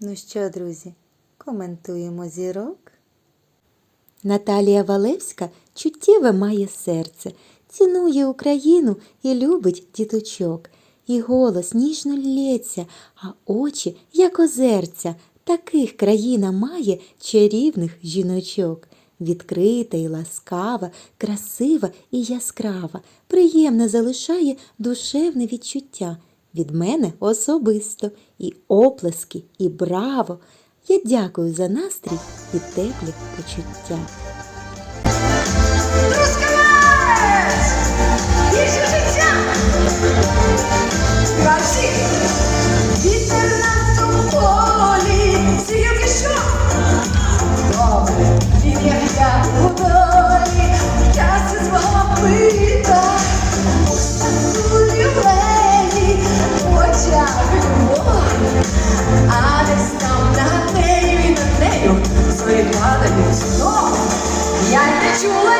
Ну що, друзі, коментуємо зірок. Наталія Валевська чуттєве має серце, цінує Україну і любить діточок. І голос ніжно лється, а очі, як озерця. Таких країна має чарівних жіночок. Відкрита і ласкава, красива і яскрава, приємне залишає душевне відчуття. Від мене особисто і оплески, і браво. Я дякую за настрій і теплі почуття. Вітер на полі, сіяки що? Добре, він а десь там над нею і над нею свої падають знов. Я й не чула